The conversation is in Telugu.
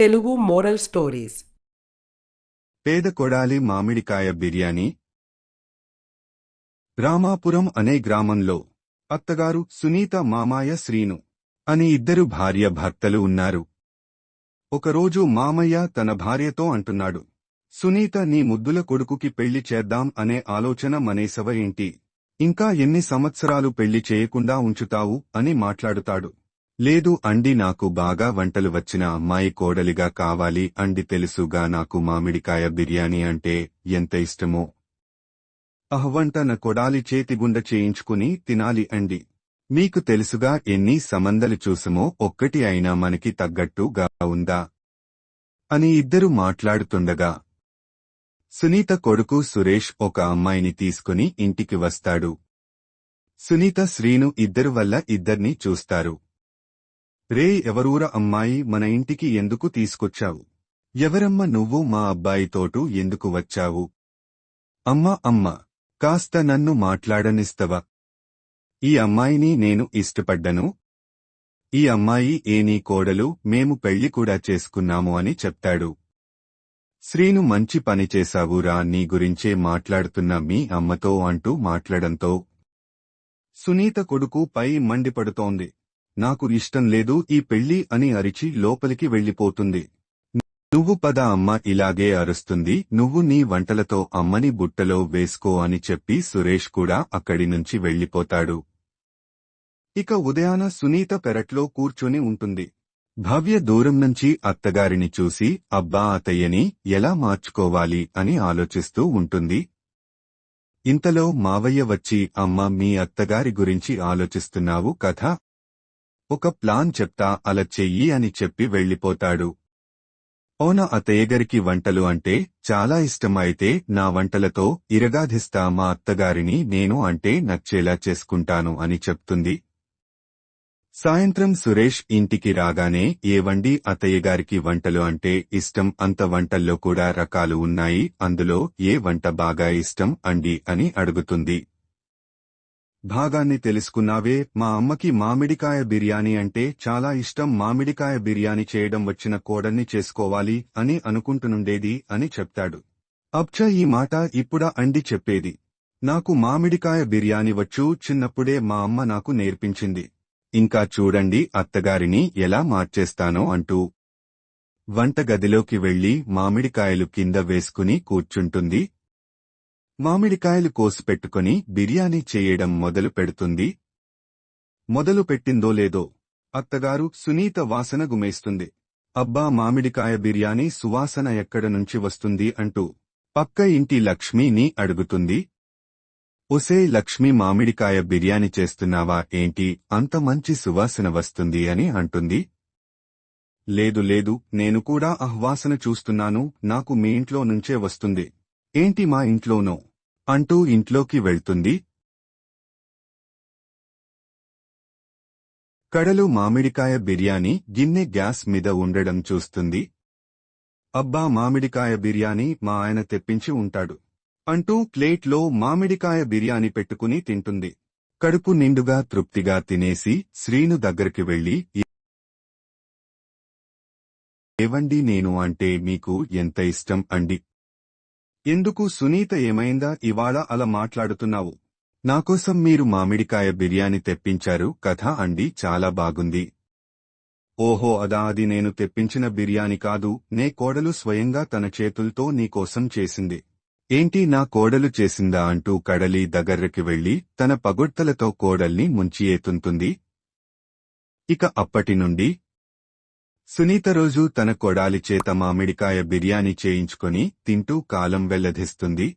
తెలుగు మోరల్ స్టోరీస్ పేద కొడాలి మామిడికాయ బిర్యానీ. రామాపురం అనే గ్రామంలో అత్తగారు సునీత మామాయ శ్రీను అని ఇద్దరు భార్య భర్తలు ఉన్నారు. ఒకరోజు మామయ్య తన భార్యతో అంటున్నాడు సునీత నీ ముద్దుల కొడుకుకి పెళ్ళి చేద్దాం అనే ఆలోచన మనేసవ ఏంటి? ఇంకా ఎన్ని సంవత్సరాలు పెళ్ళి చేయకుండా ఉంచుతావు? అని మాట్లాడుతాడు. లేదు అండి నాకు బాగా వంటలు వచ్చిన అమ్మాయి కోడలిగా కావాలి అండి తెలుసుగా నాకు మామిడికాయ బిర్యానీ అంటే ఎంత ఇష్టమో. అహ్వంట కొడాలి చేతిగుండ చేయించుకుని తినాలి అండి. మీకు తెలుసుగా ఎన్ని సంబంధలు చూసమో ఒక్కటి అయినా మనకి తగ్గట్టుగా ఉందా? అని ఇద్దరు మాట్లాడుతుండగా సునీత కొడుకు సురేష్ ఒక అమ్మాయిని తీసుకుని ఇంటికి వస్తాడు. సునీత శ్రీను ఇద్దరు వల్ల ఇద్దర్నీ చూస్తారు. రే ఎవరూర అమ్మాయి మన ఇంటికి ఎందుకు తీసుకొచ్చావు? ఎవరమ్మ నువ్వు మా అబ్బాయితోటూ ఎందుకు వచ్చావు? అమ్మా అమ్మ కాస్త నన్ను మాట్లాడనిస్తవా? ఈ అమ్మాయిని నేను ఇష్టపడ్డను. ఈ అమ్మాయి ఏ నీ కోడలు మేము పెళ్ళి కూడా చేసుకున్నాము అని చెప్తాడు. శ్రీను మంచి పని చేశావురా నీ గురించే మాట్లాడుతున్న మీ అమ్మతో అంటూ మాట్లాడంతో. సునీత కొడుకు పై మండిపడుతోంది. నాకు ఇష్టం లేదు ఈ పెళ్ళి అని అరిచి లోపలికి వెళ్ళిపోతుంది. నువ్వు పద అమ్మ ఇలాగే అరుస్తుంది. నువ్వు నీ వంటలతో అమ్మని బుట్టలో వేసుకో అని చెప్పి సురేష్ కూడా అక్కడి నుంచి వెళ్ళిపోతాడు. ఇక ఉదయాన సునీత పెరట్లో కూర్చొని ఉంటుంది. భవ్య దూరం నుంచి అత్తగారిని చూసి అబ్బా అతయ్యని ఎలా మార్చుకోవాలి? అని ఆలోచిస్తూ ఉంటుంది. ఇంతలో మావయ్య వచ్చి అమ్మ మీ అత్తగారి గురించి ఆలోచిస్తున్నావు కథ ఒక ప్లాన్ చెప్తా అలా చెయ్యి అని చెప్పి వెళ్ళిపోతాడు. ఓన అతయ్యగారికి వంటలు అంటే చాలా ఇష్టం అయితే నా వంటలతో ఇరగాధిస్తా మా అత్తగారిని నేను అంటే నచ్చేలా చేసుకుంటాను అని చెప్తుంది. సాయంత్రం సురేష్ ఇంటికి రాగానే ఏవండి అత్తయ్యగారికి వంటలు అంటే ఇష్టం అంత వంటల్లో కూడా రకాలు ఉన్నాయి అందులో ఏ వంట బాగా ఇష్టం అండి అని అడుగుతుంది. భాగాన్ని తెలుసుకున్నావే మా అమ్మకి మామిడికాయ బిర్యానీ అంటే చాలా ఇష్టం మామిడికాయ బిర్యానీ చేయడం వచ్చిన కోడల్ని చేసుకోవాలి అని అనుకుంటునుండేది అని చెప్తాడు. అబ్చ ఈ మాట ఇప్పుడా అండి చెప్పేది. నాకు మామిడికాయ బిర్యానీ వచ్చు చిన్నప్పుడే మా అమ్మ నాకు నేర్పించింది. ఇంకా చూడండి అత్తగారిని ఎలా మార్చేస్తానో అంటూ. వంటగదిలోకి వెళ్ళి మామిడికాయలు కింద వేసుకుని కూర్చుంటుంది మామిడికాయలు కోసిపెట్టుకుని బిర్యానీ చేయడం మొదలు పెడుతుంది. మొదలు పెట్టిందో లేదో అత్తగారు సునీత వాసన గుమేస్తుంది. అబ్బా మామిడికాయ బిర్యానీ సువాసన ఎక్కడ నుంచి వస్తుంది అంటూ పక్క ఇంటి లక్ష్మిని అడుగుతుంది. ఒసే లక్ష్మి మామిడికాయ బిర్యానీ చేస్తున్నావా ఏంటి? అంత మంచి సువాసన వస్తుంది అని అంటుంది. లేదు లేదు నేను కూడా ఆహ్వాసన చూస్తున్నాను. నాకు మీ ఇంట్లో నుంచే వస్తుంది. ఏంటి మా ఇంట్లోనో? అంటూ ఇంట్లోకి వెళ్తుంది. కడలు మామిడికాయ బిర్యానీ గిన్నె గ్యాస్ మీద ఉండడం చూస్తుంది. అబ్బా మామిడికాయ బిర్యానీ మా ఆయన తెప్పించి ఉంటాడు అంటూ ప్లేట్లో మామిడికాయ బిర్యానీ పెట్టుకుని తింటుంది. కడుపు నిండుగా తృప్తిగా తినేసి శ్రీను దగ్గరికి వెళ్ళి ఏవండి నేను అంటే మీకు ఎంత ఇష్టం అండి? ఎందుకు సునీత ఏమైందా? ఇవాళ అలా మాట్లాడుతున్నావు. నాకోసం మీరు మామిడికాయ బిర్యానీ తెప్పించారు కథ అండి చాలా బాగుంది. ఓహో అదా అది నేను తెప్పించిన బిర్యానీ కాదు. నే కోడలు స్వయంగా తన చేతులతో నీకోసం చేసింది. ఏంటి నా కోడలు చేసిందా అంటూ కడలి దగ్గర్రకి వెళ్ళి తన పగొట్టలతో కోడల్ని ముంచియేతుంటుంది. ఇక అప్పటి నుండి సునీత రోజు తన కొడాలి చేత మామిడికాయ బిర్యానీ చేయించుకొని తింటూ కాలం వెల్లధిస్తుంది.